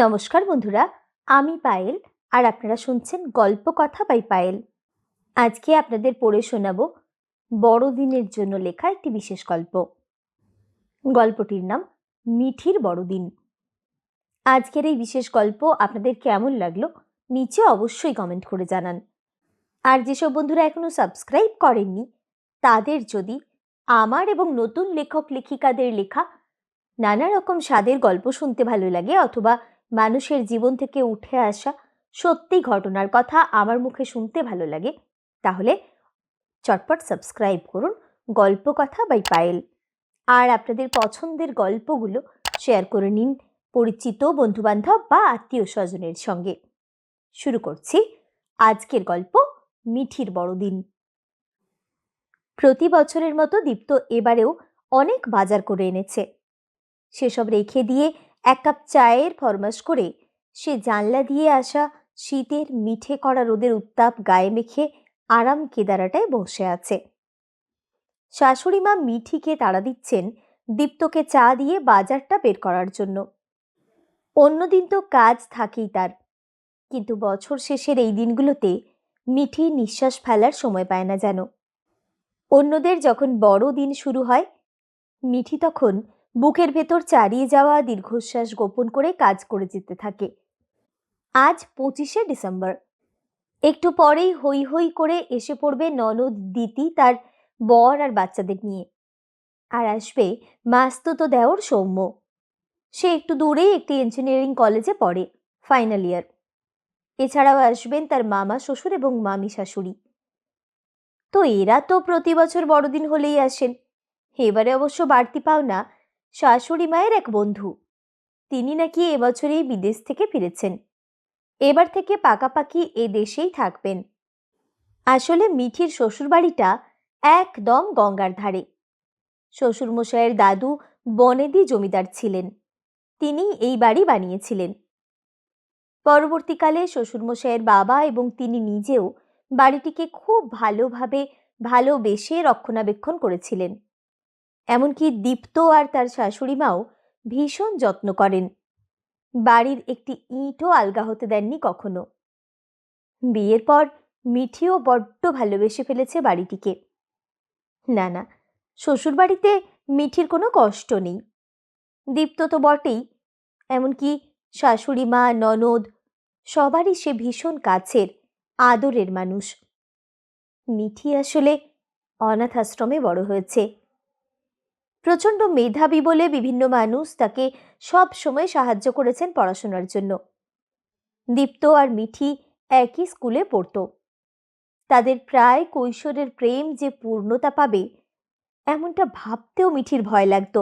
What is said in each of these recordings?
নমস্কার বন্ধুরা, আমি পায়েল আর আপনারা শুনছেন গল্প কথা বাই পায়েল। আজকে আপনাদের পড়ে শোনাব বড়দিনের জন্য লেখা একটি বিশেষ গল্প। গল্পটির নাম মিঠির বড়দিন। আজকের এই বিশেষ গল্প আপনাদের কেমন লাগল নিচে অবশ্যই কমেন্ট করে জানান। আর যেসব বন্ধুরা এখনও সাবস্ক্রাইব করেননি, তাদের যদি আমার এবং নতুন লেখক লেখিকাদের লেখা নানা রকম স্বাদের গল্প শুনতে ভালো লাগে অথবা মানুষের জীবন থেকে উঠে আসা সত্যি ঘটনার কথা আমার মুখে শুনতে ভালো লাগে, তাহলে চটপট সাবস্ক্রাইব করুন গল্প কথা বাই পায়েল। আর আপনাদের পছন্দের গল্পগুলো শেয়ার করে নিন পরিচিত বন্ধুবান্ধব বা আত্মীয় স্বজনের সঙ্গে। শুরু করছি আজকের গল্প মিঠির বড়দিন। প্রতি বছরের মতো দীপ্ত এবারেও অনেক বাজার করে এনেছে। সেসব রেখে দিয়ে এক কাপ চায়ের ফরমাস করে সে জানলা দিয়ে আসা শীতের মিঠে করা রোদের উত্তাপ গায়ে মেখে আরাম কেদারাটায় বসে আছে। শাশুড়ি মা মিঠিকে তাড়া দিচ্ছেন দীপ্তকে চা দিয়ে বাজারটা বের করার জন্য। অন্যদিন তো কাজ থাকেই তার। কিন্তু বছর শেষের এই দিনগুলোতে মিঠি নিঃশ্বাস ফেলার সময় পায় না যেন। অন্যদের যখন বড় দিন শুরু হয়, মিঠি তখন বুকের ভেতর চারিয়ে যাওয়া দীর্ঘশ্বাস গোপন করে কাজ করে যেতে থাকে। আজ পঁচিশে ডিসেম্বর। একটু পরেই হই হই করে এসে পড়বে ননদ দিতি তার বর আর বাচ্চাদের নিয়ে। আর আসবে মাস্তুতো দেওর সৌম্য। সে একটু দূরেই একটি ইঞ্জিনিয়ারিং কলেজে পড়ে ফাইনাল ইয়ার এছাড়াও আসবেন তার মামা শ্বশুর এবং মামি শাশুড়ি। তো এরা তো প্রতি বছর বড়দিন হলেই আসেন। এবারে অবশ্য বাড়তি পাওনা শাশুড়ি মায়ের এক বন্ধু। তিনি নাকি এবছরেই বিদেশ থেকে ফিরেছেন। এবার থেকে পাকাপাকি এ দেশেই থাকবেন। আসলে মিঠির শ্বশুরবাড়িটা একদম গঙ্গার ধারে। শ্বশুরমশাইয়ের দাদু বনেদি জমিদার ছিলেন। তিনি এই বাড়ি বানিয়েছিলেন। পরবর্তীকালে শ্বশুরমশাইয়ের বাবা এবং তিনি নিজেও বাড়িটিকে খুব ভালোভাবে, ভালোবেসে রক্ষণাবেক্ষণ করেছিলেন। এমনকি দীপ্ত আর তার শাশুড়ি মাও ভীষণ যত্ন করেন। বাড়ির একটি ইঁটও আলগা হতে দেননি কখনো। বিয়ের পর মিঠিও বড্ড ভালোবেসে ফেলেছে বাড়িটিকে। না না, শ্বশুরবাড়িতে মিঠির কোনো কষ্ট নেই। দীপ্ত তো বটেই, এমনকি শাশুড়ি মা, ননদ সবারই সে ভীষণ কাছের, আদরের মানুষ। মিঠি আসলে অনাথ আশ্রমে বড় হয়েছে। প্রচণ্ড মেধাবী বলে বিভিন্ন মানুষ তাকে সব সময় সাহায্য করেছেন পড়াশোনার জন্য। দীপ্ত আর মিঠি একই স্কুলে পড়ত। তাদের প্রায় কৈশোরের প্রেম যে পূর্ণতা পাবে, এমনটা ভাবতেও মিঠির ভয় লাগত।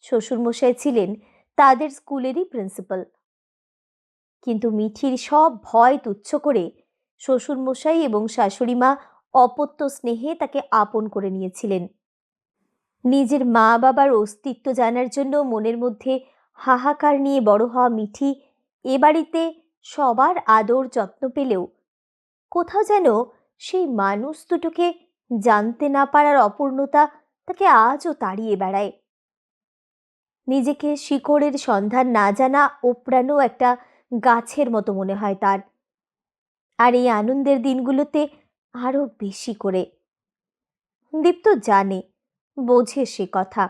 শ্বশুরমশাই ছিলেন তাদের স্কুলেরই প্রিন্সিপাল কিন্তু মিঠির সব ভয় তুচ্ছ করে শ্বশুরমশাই এবং শাশুড়ি মা অপত্য স্নেহে তাকে আপন করে নিয়েছিলেন। নিজের মা বাবার অস্তিত্ব জানার জন্য মনের মধ্যে হাহাকার নিয়ে বড় হওয়া মিঠি এ বাড়িতে সবার আদর যত্ন পেলেও কোথাও যেন সেই মানুষ দুটোকে জানতে না পারার অপূর্ণতা তাকে আজও তাড়িয়ে বেড়ায়। নিজেকে শিকড়ের সন্ধান না জানা ওপড়ানো একটা গাছের মতো মনে হয় তার। আর এই আনন্দের দিনগুলোতে আরও বেশি করে। দীপ্ত জানে বোঝে সে কথা।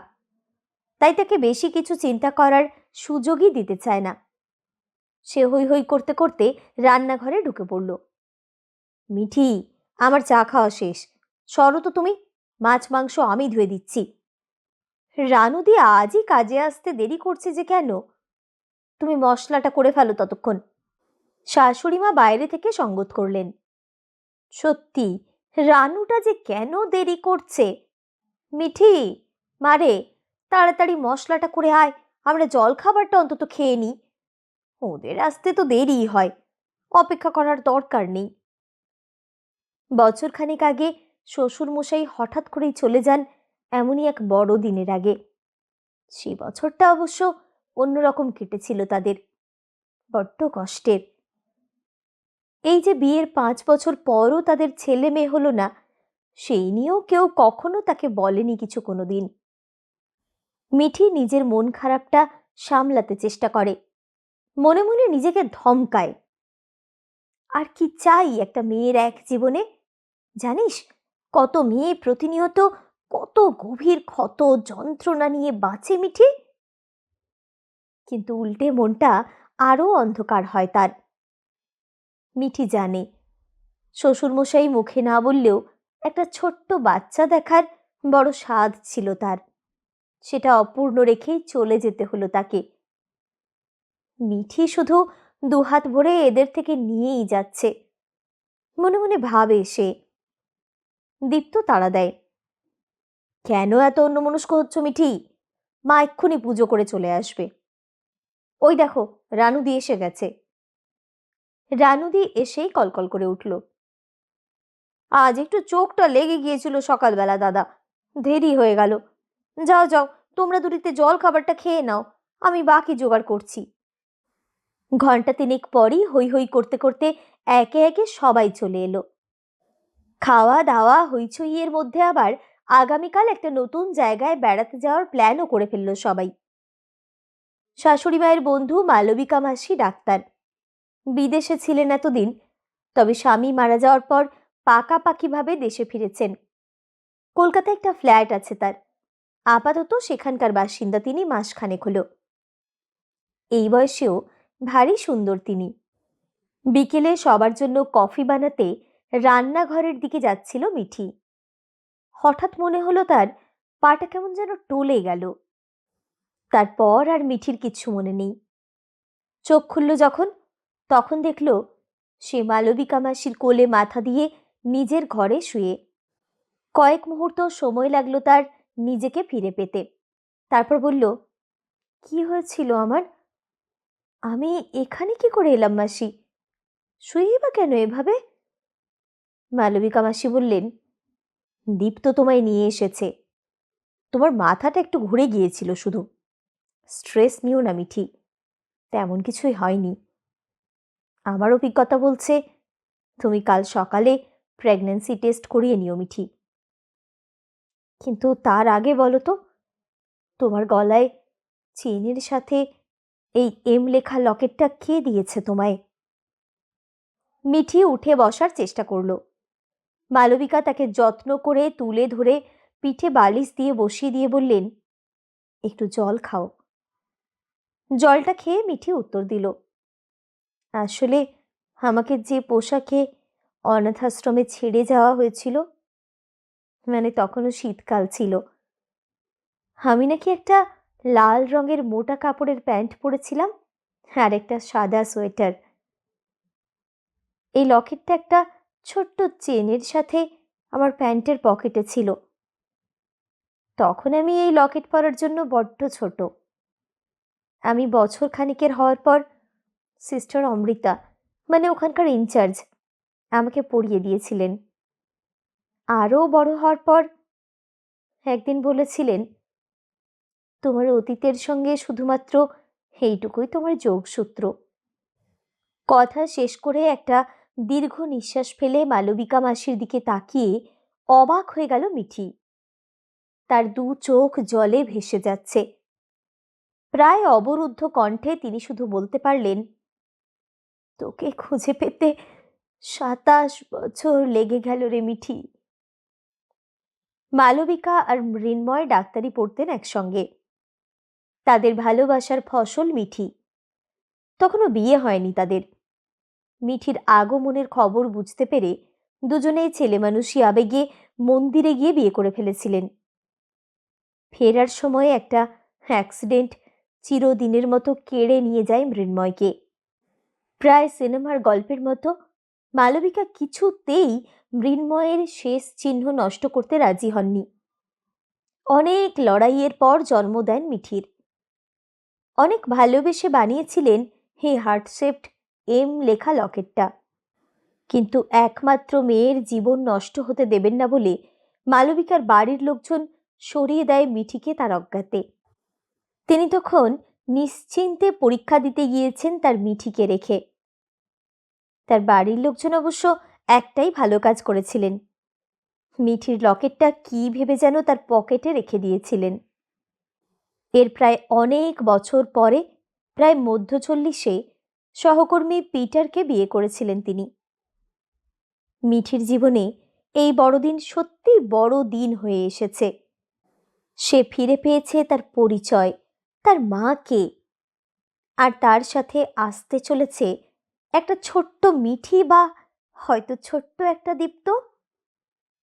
তাই তাকে বেশি কিছু চিন্তা করার সুযোগই দিতে চায় না। সে হই হই করতে করতে রান্নাঘরে ঢুকে পড়ল। মিঠি, আমার চা খাওয়া শেষ। সরো তো তুমি, মাছ, মাংস আমি ধুয়ে দিচ্ছি। রানুদি আজই কাজে আসতে দেরি করছে যে কেন? তুমি মশলাটা করে ফেলো ততক্ষণ। শাশুড়ি মা বাইরে থেকে সঙ্গত করলেন। সত্যি, রানুটা যে কেন দেরি করছে? মিঠি মারে তাড়াতাড়ি মশলাটা করে আয়, আমরা জল খাবারটা অন্তত খেয়ে নিই ওদের আসতে তো দেরি হয়, অপেক্ষা করার দরকার নেই। বছরখানেক আগে শ্বশুরমশাই হঠাৎ করেই চলে যান এমনই এক বড় দিনের আগে। সে বছরটা অবশ্য অন্যরকম কেটেছিল তাদের, বড্ড কষ্টের। এই যে বিয়ের পাঁচ বছর পরও তাদের ছেলে মেয়ে হলো না সেই নিয়েও কেউ কখনো তাকে বলেনি কিছু কোনো দিন মিঠি নিজের মন খারাপটা সামলাতে চেষ্টা করে। মনে মনে নিজেকে ধমকায়। আর কি চাই একটা মেয়ের এক জীবনে? জানিস, কত মেয়ে প্রতিনিয়ত কত গভীর ক্ষত যন্ত্রণা নিয়ে বাঁচে মিঠি? কিন্তু উল্টে মনটা আরও অন্ধকার হয় তার। মিঠি জানে, শ্বশুরমশাই মুখে না বললেও একটা ছোট্ট বাচ্চা দেখার বড় স্বাদ ছিল তার। সেটা অপূর্ণ রেখেই চলে যেতে হলো তাকে। মিঠি শুধু দুহাত ভরে এদের থেকে নিয়েই যাচ্ছে। মনে মনে ভাবে সে। দীপ্ত তাড়া দেয়। কেন এত অন্যমনস্ক হচ্ছ মিঠি? মা এক্ষুনি পুজো করে চলে আসবে। ওই দেখো, রানুদি এসে গেছে। রানুদি এসেই কলকল করে উঠল। আজ একটু চোখটা লেগে গিয়েছিল সকালবেলা, দাদা। দেরি হয়ে গেল। যাও যাও, তোমরা দুটিতে জল খাবারটা খেয়ে নাও, আমি বাকি জোগাড় করছি। ঘণ্টা তিনেক পরই হই হই করতে করতে একে একে সবাই চলে এলো। খাওয়া দাওয়া হইচইয়ের মধ্যে আবার আগামীকাল একটা নতুন জায়গায় বেড়াতে যাওয়ার প্ল্যানও করে ফেলল সবাই। শাশুড়ি মায়ের বন্ধু মালবিকা মাসি ডাক্তার। বিদেশে ছিলেন এতদিন, তবে স্বামী মারা যাওয়ার পর পাকাপাকিভাবে দেশে ফিরেছেন। কলকাতায় একটা ফ্ল্যাট আছে তার। আপাতত সেখানকার বাসিন্দা তিনি মাসখানেক হলো। এই বয়সেও ভারী সুন্দর তিনি। বিকেলে সবার জন্য কফি বানাতে রান্নাঘরের দিকে যাচ্ছিল মিঠি। হঠাৎ মনে হলো তার পাটা কেমন যেন টলে গেল। তারপর আর মিঠির কিচ্ছু মনে নেই। চোখ খুলল যখন, তখন দেখল সে মালবিকা মাসির কোলে মাথা দিয়ে নিজের ঘরে শুয়ে। কয়েক মুহূর্ত সময় লাগল তার নিজেকে ফিরে পেতে। তারপর বলল, কি হয়েছিল আমার? আমি এখানে কি করে এলাম মাসি? শুয়ে বা কেন এভাবে? মালবিকা মাসি বললেন, দীপ তো তোমায় নিয়ে এসেছে। তোমার মাথাটা একটু ঘুরে গিয়েছিল শুধু। স্ট্রেস নিও না মিঠি, তেমন কিছুই হয়নি। আমার অভিজ্ঞতা বলছে, তুমি কাল সকালে প্রেগন্যান্সি টেস্ট করিয়ে নিও, মিঠি। কিন্তু তার আগে বলো তো, তোমার গলায় চেনের সাথে এই এম লেখা লকেটটা কে দিয়েছে তোমায়? মিঠি উঠে বসার চেষ্টা করল। মালবিকা তাকে যত্ন করে তুলে ধরে পিঠে বালিশ দিয়ে বসিয়ে দিয়ে বললেন, একটু জল খাও। জলটা খেয়ে মিঠি উত্তর দিল, আসলে আমাকে যে পোশাকে অনাথাশ্রমে ছেড়ে যাওয়া হয়েছিল। মানে তখনও শীতকাল ছিল। আমি নাকি একটা লাল রঙের মোটা কাপড়ের প্যান্ট পরেছিলাম আর একটা সাদা সোয়েটার। এই লকেটটা একটা ছোট্ট চেনের সাথে আমার প্যান্টের পকেটে ছিল। তখন আমি এই লকেট পরার জন্য বড্ড ছোট। আমি বছর খানিকের হওয়ার পর, সিস্টার অমৃতা মানে ওখানকার ইনচার্জ আমাকে পড়িয়ে দিয়েছিলেন। আরও বড় হওয়ার পর একদিন বলেছিলেন, তোমার অতীতের সঙ্গে শুধুমাত্র এইটুকুই তোমার যোগসূত্র। কথা শেষ করে একটা দীর্ঘ নিঃশ্বাস ফেলে মালবিকা মাসির দিকে তাকিয়ে অবাক হয়ে গেল মিঠি। তার দু চোখ জলে ভেসে যাচ্ছে। প্রায় অবরুদ্ধ কণ্ঠে তিনি শুধু বলতে পারলেন, তোকে খুঁজে পেতে সাতাশ বছর লেগে গেল রে মিঠি। মালবিকা আর মৃন্ময় ডাক্তারি পড়তেন একসঙ্গে। তাদের ভালোবাসার ফসল মিঠি। তখনও বিয়ে হয়নি তাদের। মিঠির আগমনের খবর বুঝতে পেরে দুজনেই ছেলে মানুষই আবেগে মন্দিরে গিয়ে বিয়ে করে ফেলেছিলেন। ফেরার সময় একটা অ্যাক্সিডেন্ট চিরদিনের মতো কেড়ে নিয়ে যায় মৃন্ময়কে। প্রায় সিনেমার গল্পের মতো মালবিকা কিছুতেই মৃন্ময়ের শেষ চিহ্ন নষ্ট করতে রাজি হননি। অনেক লড়াইয়ের পর জন্ম দেন মিঠির। অনেক ভালোবেসে বানিয়েছিলেন হে হার্টশেপড এম লেখা লকেটটা। কিন্তু একমাত্র মেয়ের জীবন নষ্ট হতে দেবেন না বলে মালবিকার বাড়ির লোকজন সরিয়ে দেয় মিঠিকে তার অজ্ঞাতে। তিনি তখন নিশ্চিন্তে পরীক্ষা দিতে গিয়েছেন তার মিঠিকে রেখে। তার বাড়ির লোকজন অবশ্য একটাই ভালো কাজ করেছিলেন। মিঠির লকেটটা কি ভেবে যেন তার পকেটে রেখে দিয়েছিলেন। এর প্রায় অনেক বছর পরে, প্রায় মধ্য চল্লিশে সহকর্মী পিটারকে বিয়ে করেছিলেন তিনি। মিঠির জীবনে এই বড়দিন সত্যি বড় দিন হয়ে এসেছে। সে ফিরে পেয়েছে তার পরিচয়, তার মাকে। আর তার সাথে আসতে চলেছে একটা ছোট্ট মিঠি বা হয়তো ছোট্ট একটা দীপ্ত